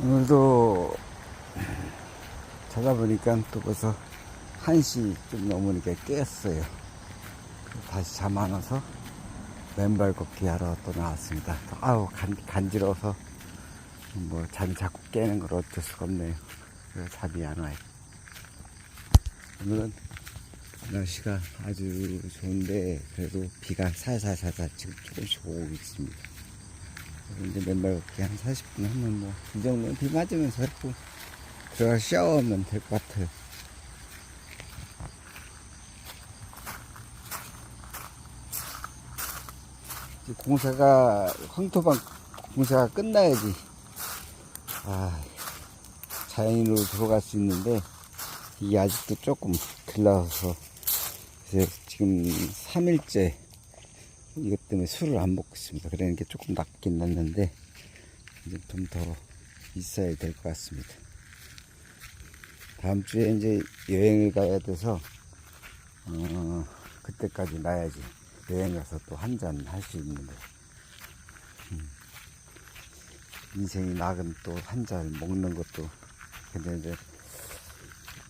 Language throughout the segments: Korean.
오늘도 자다 보니까 또 벌써 1시 좀 넘으니까 깼어요. 다시 잠 안 와서 맨발 걷기 하러 또 나왔습니다. 아우, 간, 간지러워서 뭐 잠이 자꾸 깨는 걸 어쩔 수가 없네요. 그래서 잠이 안 와요. 오늘은 날씨가 아주 좋은데 그래도 비가 살살살살 지금 조금씩 오고 있습니다. 이제 맨발 걷기 한 40분 하면 뭐 이 정도는 비 맞으면서 했고 들어가 샤워하면 될 것 같아요. 공사가 황토방 공사가 끝나야지 아 자연인으로 들어갈 수 있는데 이게 아직도 조금 이제 지금 3일째 이것 때문에 술을 안 먹고 있습니다. 그러니까 조금 낫긴 낫는데 이제 좀 더 있어야 될 것 같습니다. 다음 주에 이제 여행을 가야 돼서 어, 그때까지 놔야지 여행 가서 또 한 잔 할 수 있는데 음. 인생이 낙은 또 한 잔 먹는 것도 근데 이제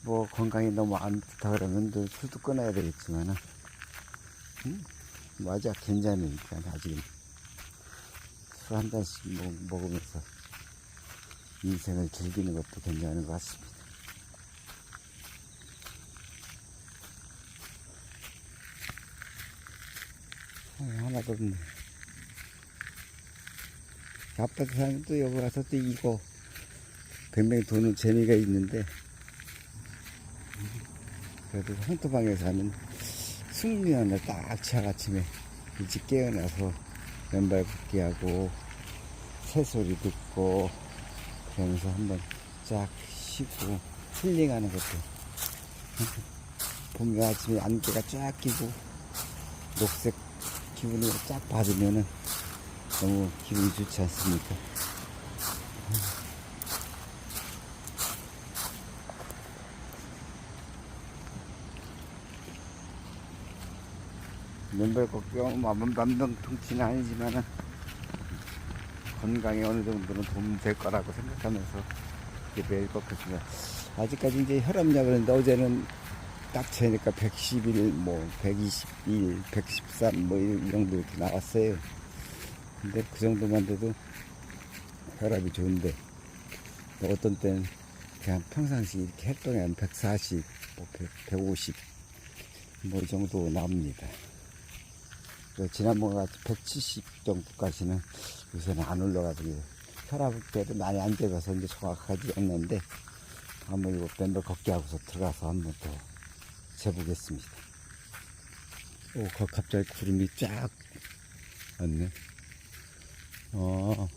뭐 건강이 너무 안 좋다 그러면 또 술도 끊어야 되겠지만은 음? 뭐 아직 괜찮으니까 아직은 술한 잔씩 먹, 먹으면서 인생을 즐기는 것도 괜찮은 것 같습니다. 아, 하나도 없네. 아파트 사람또 여기 와서 또 이거 뱅뱅 도는 재미가 있는데 그래도 황토방에서 하 는 숙면을 딱 취하아침에 일찍 깨어나서 맨발 걷기하고 새소리 듣고 그러면서 한번 쫙 쉬고 힐링하는 것도 봄 아침에 안개가 쫙 끼고 녹색 기분을 쫙 받으면은 너무 기분이 좋지 않습니까? 맨발 걷기가 만병통치는 아니지만은 건강에 어느 정도는 도움 될 거라고 생각하면서 매일 걷겠습니다. 아직까지 이제 혈압약을 했는데 어제는 딱 재니까 111, 뭐 121, 113, 뭐 이 정도 이렇게 나왔어요. 근데 그 정도만 돼도 혈압이 좋은데 뭐 어떤 때는 그냥 평상시 이렇게 한 140, 뭐 100, 150, 뭐 이 정도 나옵니다. 그 지난번 같이 170 정도까지는 요새는 안 올라가더니 혈압계도 많이 안 재봐서 이제 정확하지 않는데 한번 이거 밴드 걷기 하고서 들어가서 한번 더 재보겠습니다. 오, 거 갑자기 구름이 쫙 왔네. 어,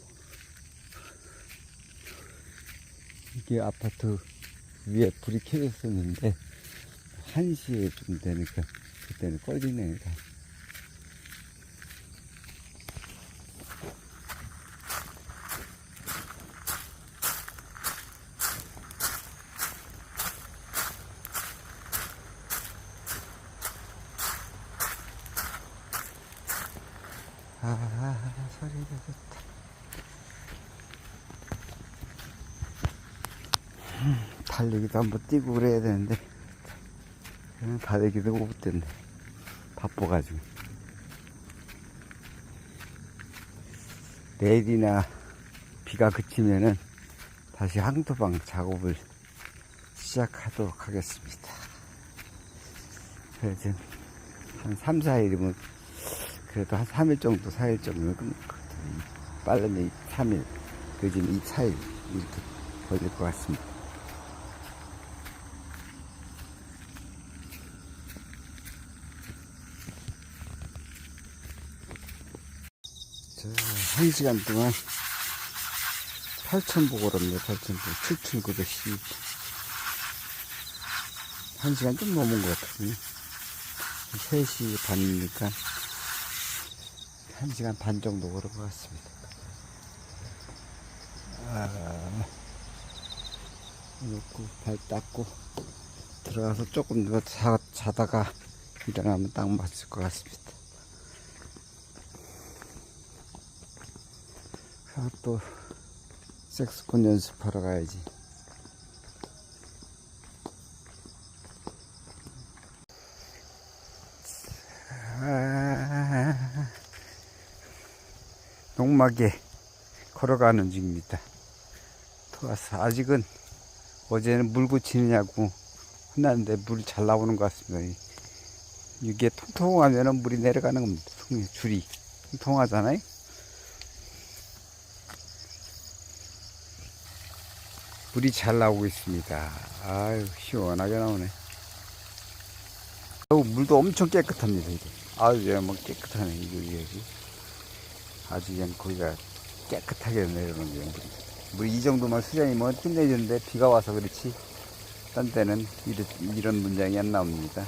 이게 아파트 위에 불이 켜졌었는데, 1시에 좀 되니까, 그때는 꺼지네. 다. 아, 소리가 좋다. 음, 달리기도 한번 뛰고 그래야 되는데, 그냥 달리기도 못 됐네. 바빠가지고. 내일이나 비가 그치면은 다시 항토방 작업을 시작하도록 하겠습니다. 그래서 한 3, 4일이면 그래도 한 3일 정도, 4일 정도면 끝날 것 같아요. 빠르면 3일, 늦으면 2, 4일 이렇게 걸릴 것 같습니다. 자, 1시간 동안 8,000보고랍니다. 8,000보. 7,910. 1시간 좀 넘은 것 같거든요. 3시 반이니까 1시간 반 정도 걸은 것 같습니다. 아, 놓고 발 닦고 들어가서 조금 더 자, 자다가 일어나면 딱 맞을 것 같습니다. 아, 또 색스폰 연습하러 가야지. 농막에 걸어가는 중입니다. 들어와서 아직은 어제는 물 고치느냐고 혼났는데 물이 잘 나오는 것 같습니다. 이게 통통하면 물이 내려가는 겁니다. 통- 줄이 통통하잖아요. 물이 잘 나오고 있습니다. 아유 시원하게 나오네. 물도 엄청 깨끗합니다. 이게. 아유 예, 뭐 깨끗하네 이게 아주 그냥 거기가 깨끗하게 내려오는 게 물이. 물이 이 정도만 수량이면 끝내주는데 비가 와서 그렇지. 딴 때는 이런 문장이 안 나옵니다.